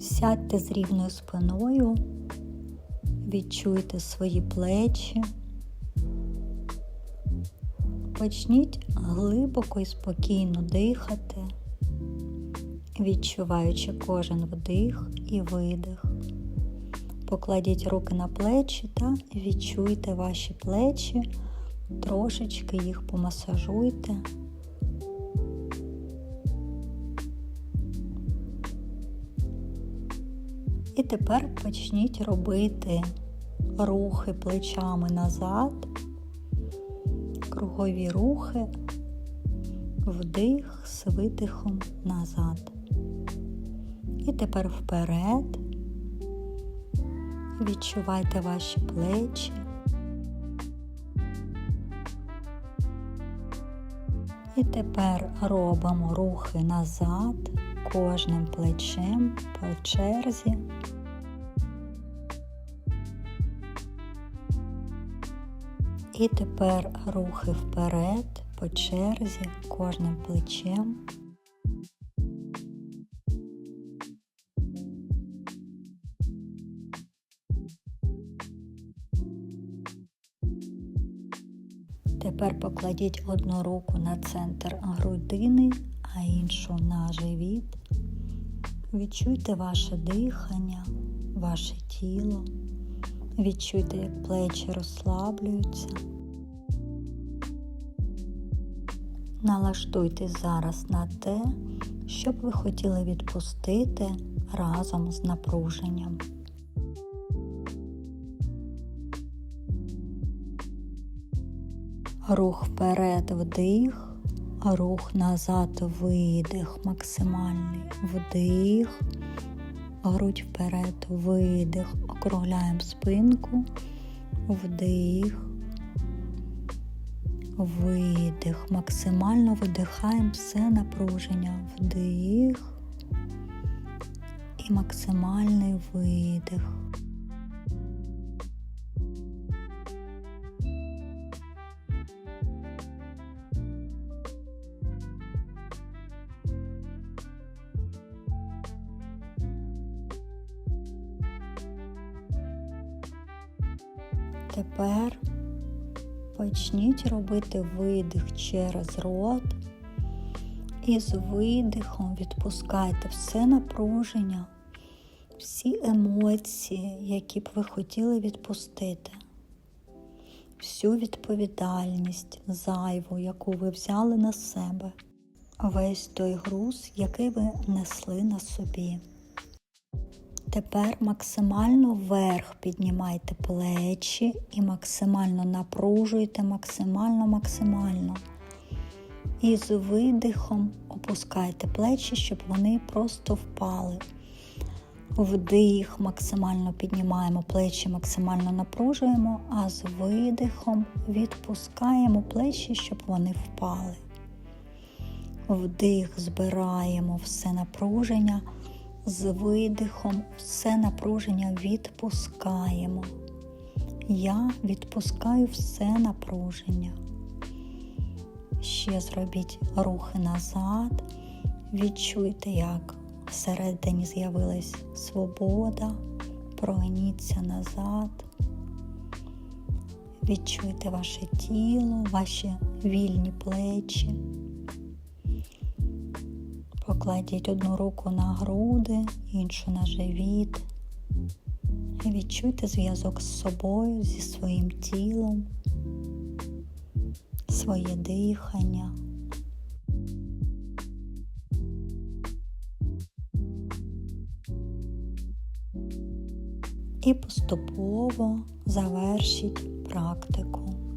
Сядьте з рівною спиною, відчуйте свої плечі. Почніть глибоко і спокійно дихати, відчуваючи кожен вдих і видих. Покладіть руки на плечі та відчуйте ваші плечі, трошечки їх помасажуйте. І тепер почніть робити рухи плечами назад, кругові рухи, вдих з видихом назад. І тепер вперед. Відчувайте ваші плечі. І тепер робимо рухи назад кожним плечем по черзі. І тепер рухи вперед по черзі кожним плечем. Тепер покладіть одну руку на центр грудини, а іншу на живіт. Відчуйте ваше дихання, ваше тіло. Відчуйте, як плечі розслаблюються. Налаштуйтесь зараз на те, що б ви хотіли відпустити разом з напруженням. Рух вперед вдих, рух назад видих максимальний вдих, грудь вперед, видих, округляємо спинку, вдих, видих, максимально видихаємо все напруження, вдих і максимальний видих. Тепер почніть робити видих через рот і з видихом відпускайте все напруження, всі емоції, які б ви хотіли відпустити, всю відповідальність зайву, яку ви взяли на себе, весь той груз, який ви несли на собі. Тепер максимально вверх піднімайте плечі і максимально напружуйте, максимально, максимально. І з видихом опускайте плечі, щоб вони просто впали. Вдих, максимально піднімаємо плечі, максимально напружуємо, а з видихом відпускаємо плечі, щоб вони впали. Вдих, збираємо все напруження з видихом все напруження відпускаємо. Я відпускаю все напруження. Ще зробіть рухи назад. Відчуйте, як всередині з'явилась свобода. Прогніться назад. Відчуйте ваше тіло, ваші вільні плечі. Покладіть одну руку на груди, іншу на живіт. І відчуйте зв'язок з собою, зі своїм тілом, своє дихання. І поступово завершіть практику.